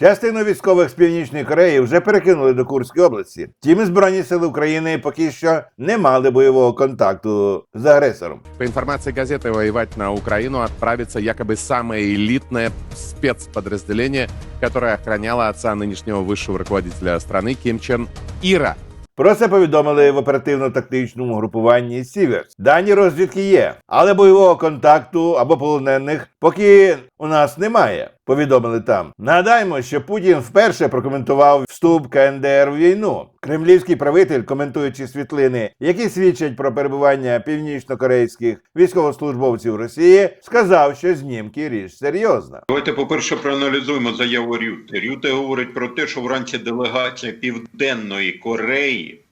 Частину військових з Північної Кореї вже перекинули до Курської області. Втім, збройні сили України поки що не мали бойового контакту з агресором. По информации газеты, воевать на Украину отправится якобы самое элитное спецподразделение, которое охраняло отца нынешнего высшего руководителя страны Ким Чен Ира. Про це повідомили в оперативно-тактичному групуванні Сіверс. Дані розвідки є, але бойового контакту або полонених поки у нас немає. Повідомили там. Нагадаємо, що Путін вперше прокоментував вступ КНДР в війну. Кремлівський правитель, коментуючи світлини, які свідчать про перебування північнокорейських військовослужбовців Росії, сказав, що знімки річ серйозна. Давайте, по-перше, проаналізуємо заяву Рюте. Рюте говорить про те, що вранці делегація Південної Кореї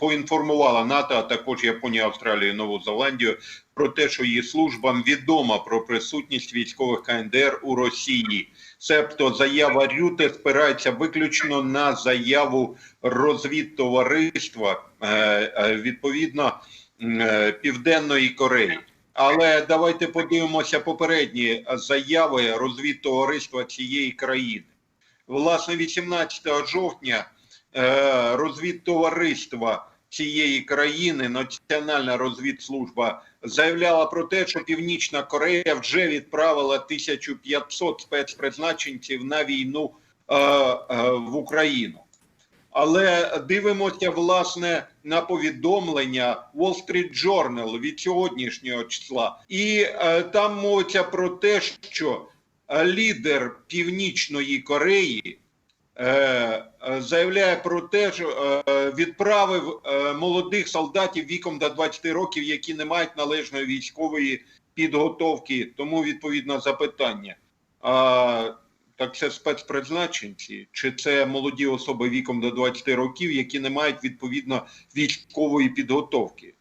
поінформувала НАТО, а також Японію, Австралію, Нову Зеландію про те, що її службам відомо про присутність військових КНДР у Росії. Себто заява Рюте спирається виключно на заяву розвідтовариства е, е, відповідно е, Південної Кореї. Але давайте подивимося попередні заяви розвідтовариства цієї країни. Власне, 18 жовтня розвідтовариства цієї країни, Національна розвідслужба, заявляла про те, що Північна Корея вже відправила 1500 спецпризначенців на війну е, е, в Україну. Але дивимося власне на повідомлення Wall Street Journal від сьогоднішнього числа, і е, там мовиться про те, що е, лідер Північної Кореї е, е, заявляє про те, що е, відправив е, молодих солдатів віком до 20 років, які не мають належної військової підготовки. Тому відповідно запитання. А, так це спецпризначенці, чи це молоді особи віком до 20 років, які не мають відповідно військової підготовки?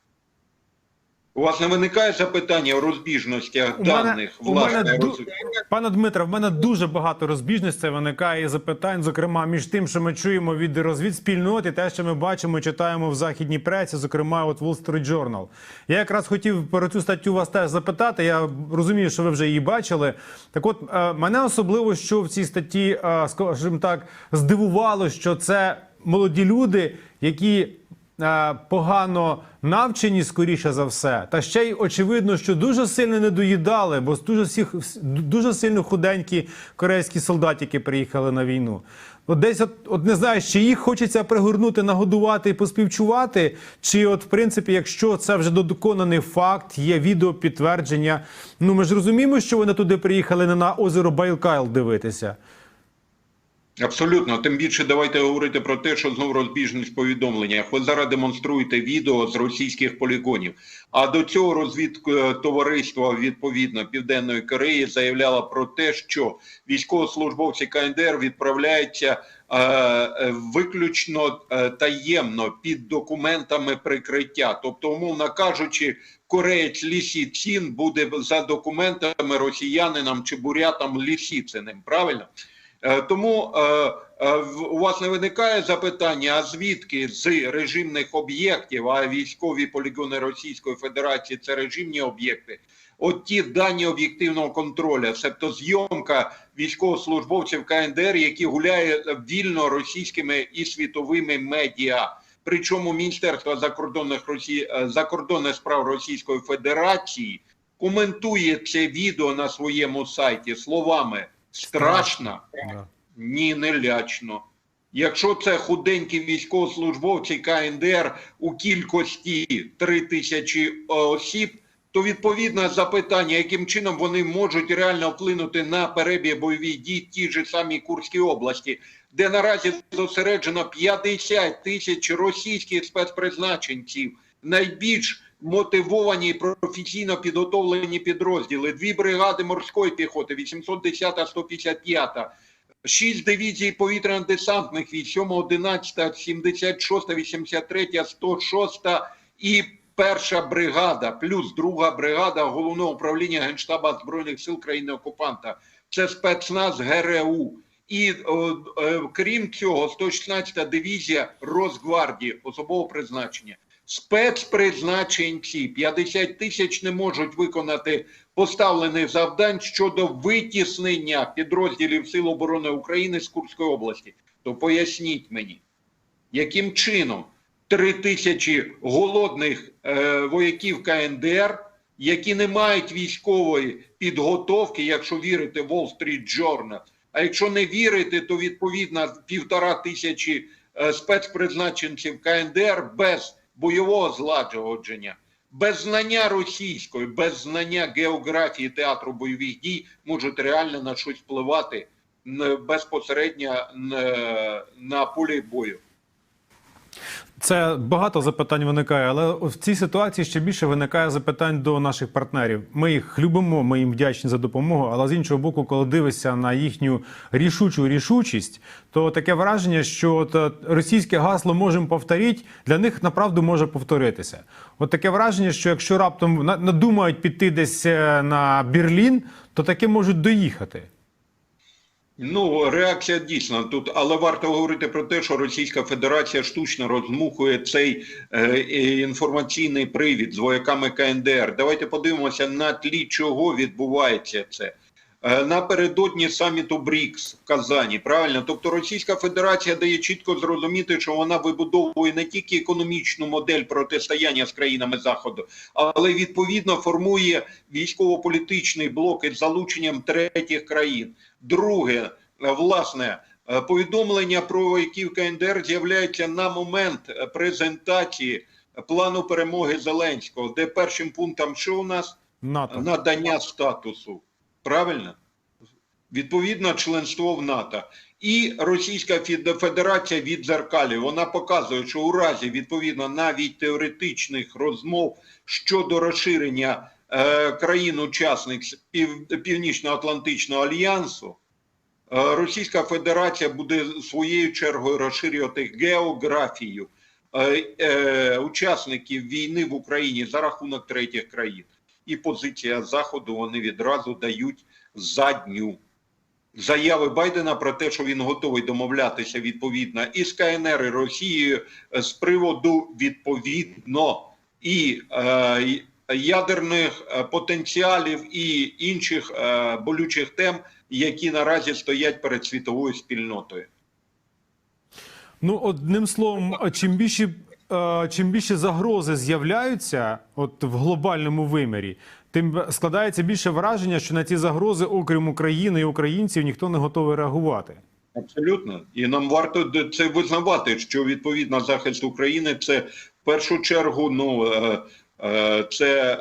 У вас не виникає запитання у розбіжностях У мене- даних у власне мене роз... Пане Дмитре, в мене дуже багато розбіжностей виникає і запитань, зокрема, між тим, що ми чуємо від розвідспільнот і те, що ми бачимо, читаємо в західній пресі, зокрема, от Wall Street Journal. Я якраз хотів про цю статтю вас теж запитати. Я розумію, що ви вже її бачили. Так, от е, мене особливо, що в цій статті, е, скажімо так, здивувало, що це молоді люди, які. Е, Погано навчені, скоріше за все, та ще й очевидно, що дуже сильно не доїдали, бо дуже всіх дуже сильно худенькі корейські солдатики приїхали на війну. От десь, от, от не знаю, чи їх хочеться пригорнути, нагодувати і поспівчувати, чи от в принципі, якщо це вже доконаний факт, є відео підтвердження. Ну ми ж розуміємо, що вони туди приїхали не на озеро Байкал дивитися. Абсолютно, тим більше давайте говорити про те, що знову розбіжність в повідомленнях. Ви зараз демонструєте відео з російських полігонів. А до цього розвідтовариство відповідно Південної Кореї заявляло про те, що військовослужбовці КНДР відправляються е, е, виключно е, таємно під документами прикриття. Тобто, умовно кажучи, кореєць Лісі Цін буде за документами росіянинам чи бурятам Лісіциним. Правильно? Е, Тому е, е, у вас не виникає запитання, а звідки з режимних об'єктів, а військові полігони Російської Федерації це режимні об'єкти, от ті дані об'єктивного контролю, тобто зйомка військовослужбовців КНДР, які гуляють вільно російськими і світовими медіа. Причому Міністерство закордонних Росії закордонних справ Російської Федерації коментує це відео на своєму сайті словами страшно. Да. Ні, не лячно. Якщо це худенькі військовослужбовці КНДР у кількості 3 тисячі е, осіб, то відповідне запитання, яким чином вони можуть реально вплинути на перебіг бойових дій в тій же самій Курській області, де наразі зосереджено 50 тисяч російських спецпризначенців, найбільш мотивовані професійно підготовлені підрозділи, дві бригади морської піхоти, 810 155 Шість дивізій повітряно-десантних військ, 7, 11, 76, 83, 106 і перша бригада, плюс друга бригада головного управління Генштаба Збройних сил країни-окупанта. Це спецназ ГРУ. І о, е, крім цього, 116 дивізія Росгвардії особового призначення. Спецпризначенці 50 тисяч не можуть виконати поставлених завдань щодо витіснення підрозділів Сил оборони України з Курської області. То поясніть мені, яким чином три тисячі голодних е, вояків КНДР, які не мають військової підготовки, якщо вірити Wall Street Journal, а якщо не вірити, то відповідно півтора тисячі е, спецпризначенців КНДР без бойового злагодження, без знання російської, без знання географії театру бойових дій можуть реально на щось впливати безпосередньо н- на полі бою. Це багато запитань виникає, але в цій ситуації ще більше виникає запитань до наших партнерів. Ми їх любимо, ми їм вдячні за допомогу. Але з іншого боку, коли дивишся на їхню рішучу рішучість, то таке враження, що от е, російське гасло можемо повторити, для них направду може повторитися. От таке враження, що якщо раптом надумають піти десь е, на Берлін, то таки можуть доїхати. Ну, реакція дійсно тут, але варто говорити про те, що Російська Федерація штучно розмухує цей е, інформаційний привід з вояками КНДР. Давайте подивимося на тлі чого відбувається це. Е, Напередодні саміту БРІКС в Казані, правильно? Тобто Російська Федерація дає чітко зрозуміти, що вона вибудовує не тільки економічну модель протистояння з країнами Заходу, але відповідно формує військово-політичний блок із залученням третіх країн. Друге, е, власне, е, повідомлення про вояків КНДР з'являється на момент презентації плану перемоги Зеленського, де першим пунктом що у нас НАТО. надання статусу. Правильно? Відповідно, членство в НАТО. І Російська Фед- Федерація віддзеркалює. Вона показує, що у разі відповідно навіть теоретичних розмов щодо розширення е, країн-учасник Пів, Північно-Атлантичного альянсу, е, Російська Федерація буде своєю чергою розширювати географію е, е, учасників війни в Україні за рахунок третіх країн. І позиція Заходу вони відразу дають задню. Заяви Байдена про те, що він готовий домовлятися відповідно із КНР і Росією е, з приводу відповідно і е, ядерних е, потенціалів і інших е, болючих тем, які наразі стоять перед світовою спільнотою. Ну, одним словом, чим більше, чим більше загрози з'являються от в глобальному вимірі, тим складається більше враження, що на ці загрози, окрім України і українців, ніхто не готовий реагувати. Абсолютно, і нам варто це визнавати, що відповідно захист України це в першу чергу ну е, е, це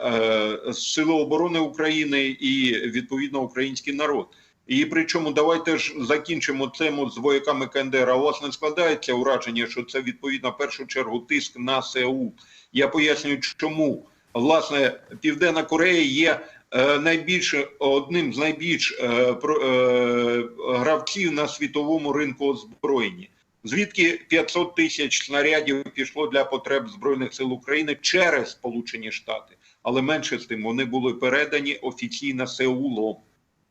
е, сили оборони України і відповідно український народ. І причому давайте ж закінчимо тему з вояками КНДР. А у вас не складається ураження, що це відповідно в першу чергу тиск на СЕУ. Я пояснюю, чому власне Південна Корея є е, найбільше одним з найбільш е, е, гравців на світовому ринку озброєння. Звідки 500 тисяч снарядів пішло для потреб збройних сил України через Сполучені Штати, але менше з тим вони були передані офіційно Сеулом.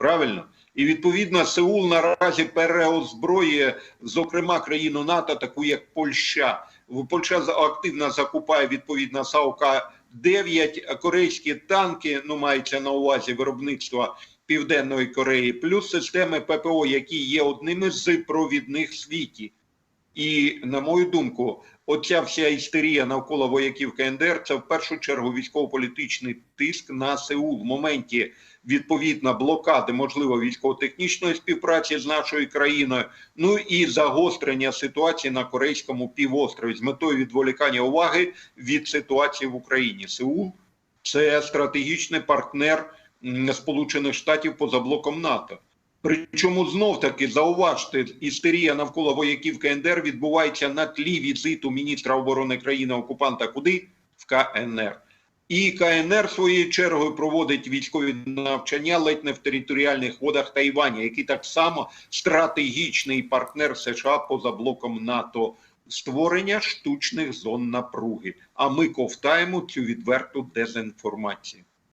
Правильно? І відповідно Сеул наразі переозброює, зокрема, країну НАТО, таку як Польща. Польща активно закупає відповідно САУК 9 корейські танки, ну мається на увазі виробництва Південної Кореї, плюс системи ППО, які є одними з провідних світі. І на мою думку, оця вся істерія навколо вояків КНДР це в першу чергу військово-політичний тиск на Сеул в моменті відповідно блокади, можливо, військово-технічної співпраці з нашою країною. Ну і загострення ситуації на корейському півострові з метою відволікання уваги від ситуації в Україні. Сеул це стратегічний партнер Сполучених Штатів поза блоком НАТО. Причому знов таки зауважте, істерія навколо вояків КНДР відбувається на тлі візиту міністра оборони країни окупанта куди в КНР. І КНР своєю чергою проводить військові навчання ледь не в територіальних водах Тайваня, який так само стратегічний партнер США поза блоком НАТО. Створення штучних зон напруги. А ми ковтаємо цю відверту дезінформацію.